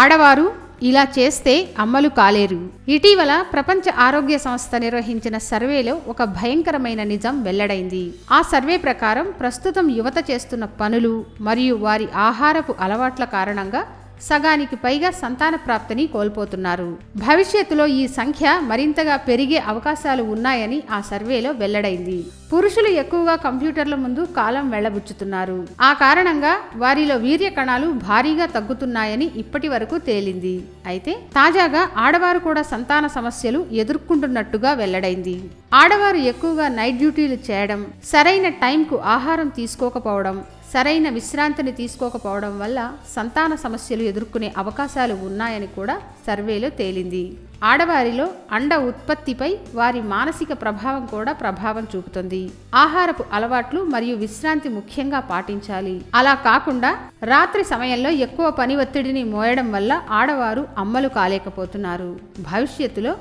ఆడవారు ఇలా చేస్తే అమ్మలు కాలేరు. ఇటీవల ప్రపంచ ఆరోగ్య సంస్థ నిర్వహించిన సర్వేలో ఒక భయంకరమైన నిజం వెల్లడైంది. ఆ సర్వే ప్రకారం ప్రస్తుతం యువత చేస్తున్న పనులు మరియు వారి ఆహారపు అలవాట్ల కారణంగా సగానికి పైగా సంతాన ప్రాప్తిని కోల్పోతున్నారు. భవిష్యత్తులో ఈ సంఖ్య మరింతగా పెరిగే అవకాశాలు ఉన్నాయని ఆ సర్వేలో వెల్లడైంది. పురుషులు ఎక్కువగా కంప్యూటర్ల ముందు కాలం వెళ్ళబుచ్చుతున్నారు. ఆ కారణంగా వారిలో వీర్య కణాలు భారీగా తగ్గుతున్నాయని ఇప్పటి వరకు తేలింది. అయితే తాజాగా ఆడవారు కూడా సంతాన సమస్యలు ఎదుర్కొంటున్నట్టుగా వెల్లడైంది. ఆడవారు ఎక్కువగా నైట్ డ్యూటీలు చేయడం సరైన టైంకు ఆహారం తీసుకోకపోవడం సరైన విశ్రాంతిని తీసుకోకపోవడం వల్ల సంతాన సమస్యలు ఎదుర్కొనే అవకాశాలు ఉన్నాయని కూడా సర్వేలో తేలింది. ఆడవారిలో అండ ఉత్పత్తిపై వారి మానసిక ప్రభావం కూడా ప్రభావం చూపుతుంది. ఆహారపు అలవాట్లు మరియు విశ్రాంతి ముఖ్యంగా పాటించాలి. అలా కాకుండా రాత్రి సమయంలో ఎక్కువ పని ఒత్తిడిని మోయడం వల్ల ఆడవారు అమ్మలు కాలేకపోతున్నారు. భవిష్యత్తులో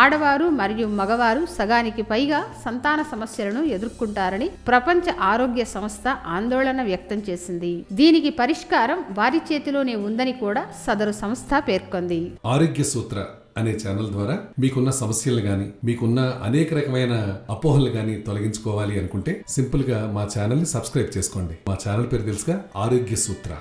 ఆడవారు మరియు మగవారు సగానికి పైగా సంతాన సమస్యలను ఎదుర్కొంటారని ప్రపంచ ఆరోగ్య సంస్థ ఆందోళన వ్యక్తం చేసింది. దీనికి పరిష్కారం వారి చేతిలోనే ఉందని కూడా సదరు సంస్థ పేర్కొంది. ఆరోగ్య సూత్ర అనే ఛానల్ ద్వారా మీకున్న సమస్యలు కానీ మీకున్న అనేక రకమైన అపోహలు కానీ తొలగించుకోవాలి అనుకుంటే సింపుల్గా మా ఛానల్ని సబ్స్క్రైబ్ చేసుకోండి. మా ఛానల్ పేరు తెలుసుగా ఆరోగ్య సూత్ర.